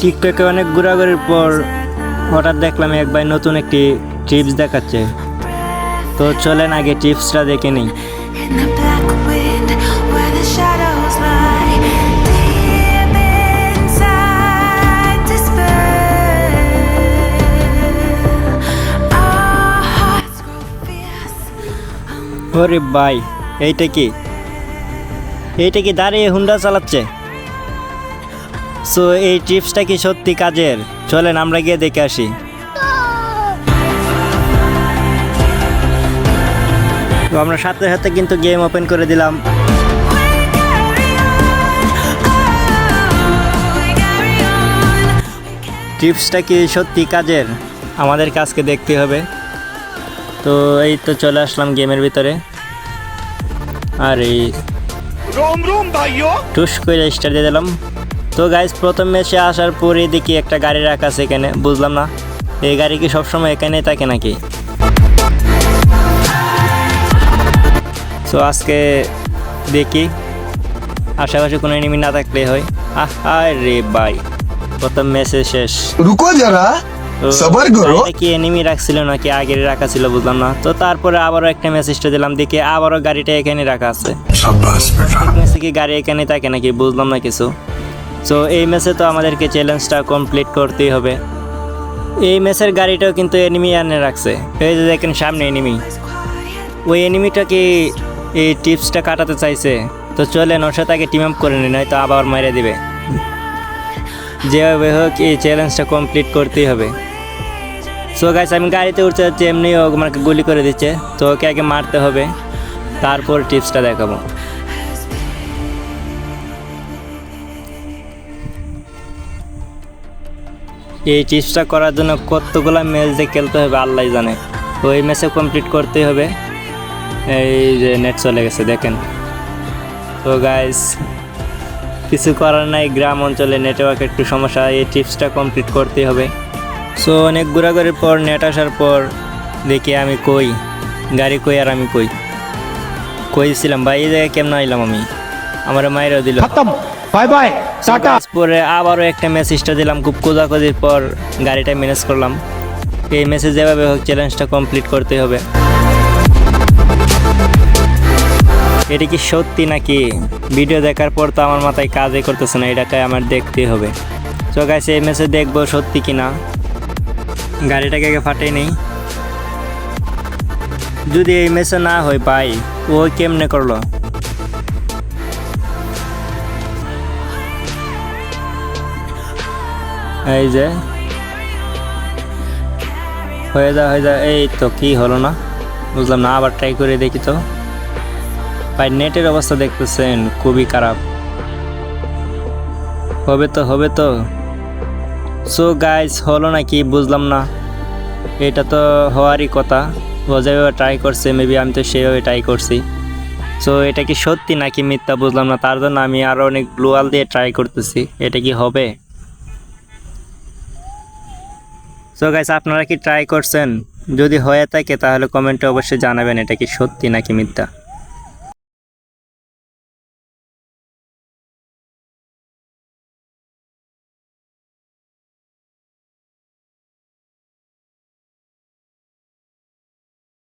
টিকটকে অনেক ঘোরাঘুরির পর হঠাৎ দেখলাম এক ভাই নতুন একটি টিপস দেখাচ্ছে। তো চলেন আগে টিপসটা দেখে নিই. ওরে ভাই, এইটা কি? এইটা কি দাঁড়িয়ে হুন্ডা চালাচ্ছে? সো এই টিপসটা কি সত্যি কাজের? চলেন আমরা গিয়ে দেখে আসি। তো আমরা সাথে সাথে কিন্তু গেম ওপেন করে দিলাম। টিপসটা কি সত্যি কাজের? আমাদের কাজকে দেখতে হবে। তো এই তো চলে আসলাম গেমের ভিতরে। আর। এই টুস করে স্টার দিয়ে দিলাম। তো গাইজ প্রথম ম্যাচে আসার পরে দেখি একটা গাড়ি রাখা আছে এখানে বুঝলাম না? এই গাড়ি কি সবসময় এখানেই থাকে নাকি? তো আজকে দেখি। আশেপাশে কোনো এনিমি না থাকলে হয়। আহ রে বাই প্রথম ম্যাচে শেষ। রুকো যারা কি এনিমি রাখছিল নাকি আগে রাখা ছিল বুঝলাম না। তো তারপরে আবারও একটা মেসেজটা দিলাম দেখি আবারও গাড়িটা এখানে রাখা আছে। কি গাড়ি এখানে থাকে নাকি বুঝলাম না কিছু। সো এই ম্যাচে তো আমাদেরকে চ্যালেঞ্জটা কমপ্লিট করতেই হবে। এই ম্যাচের গাড়িটাও কিন্তু এনিমি আনে রাখছে। এই যে দেখেন, সামনে এনিমি ওই এনিমিটা কি এই টিপসটা কাটাতে চাইছে? তো চলেন, ওর সাথে আগে টিম আপ করে নিন হয়তো আবার মেরে দিবে। যেভাবে হোক, এই চ্যালেঞ্জটা কমপ্লিট করতেই হবে। সো গাইস আমি গাড়িতে উঠতে যাচ্ছি এমনি ও আমাকে গুলি করে দিচ্ছে। তো ওকে আগে মারতে হবে। তারপর টিপসটা দেখাবো। এই চিপসটা করার জন্য কতগুলো ম্যাচ দিয়ে খেলতে হবে আল্লাহ জানে। তো এই ম্যাচে কমপ্লিট করতেই হবে। এই যে নেট চলে গেছে, দেখেন। তো গাইস কিছু করার নাই, গ্রাম অঞ্চলে নেটওয়ার্ক একটু সমস্যা, এই টিপসটা কমপ্লিট করতেই হবে। সো অনেক ঘোরাঘুরির পর নেট আসার পর দেখি আমি কই, গাড়ি কই আর আমি কই। কইছিলাম, ভাই, এই জায়গায় কেমন আইলাম আমি? আমার মায়েরও দিল। বাই বাই টাটা পরে আবারও একটা মেসেজটা দিলাম, খুব কোজাকোজির পর গাড়িটা ম্যানেজ করলাম। এই মেসেজ যেভাবে হোক চ্যালেঞ্জটা কমপ্লিট করতে হবে। এটা কি সত্যি নাকি? ভিডিও দেখার পর তো আমার মাথায় কাজই করতেছে না, এটাকে আমার দেখতে হবে। তো গাইস এই মেসেজ দেখব সত্যি কি না গাড়িটাকে আগে ফাটে নেই। যদি এই মেসেজ না হয় পাই ও কেমনে করল? এই যে। হয়ে যা হয়ে যা। এই তো কি হলো না? বুঝলাম না, আবার ট্রাই করে দেখি তো। ভাই, নেটের অবস্থা দেখতেছেন, খুবই খারাপ। হবে তো হবে তো। সো গাইস হলো নাকি বুঝলাম না। এটা তো হওয়ারই কথা। ও যেভাবে ট্রাই করছে মেবি আমি তো সেভাবে ট্রাই করছি। সো এটা কি সত্যি নাকি মিথ্যা বুঝলাম না। তার জন্য আমি আরও অনেক গ্লোয়াল দিয়ে ট্রাই করতেছি। এটা কি হবে? সো গাইস আপনারা কি ট্রাই করছেন? যদি হয়ে থাকে, তাহলে কমেন্টে অবশ্যই জানাবেন এটা কি সত্যি নাকি মিথ্যা।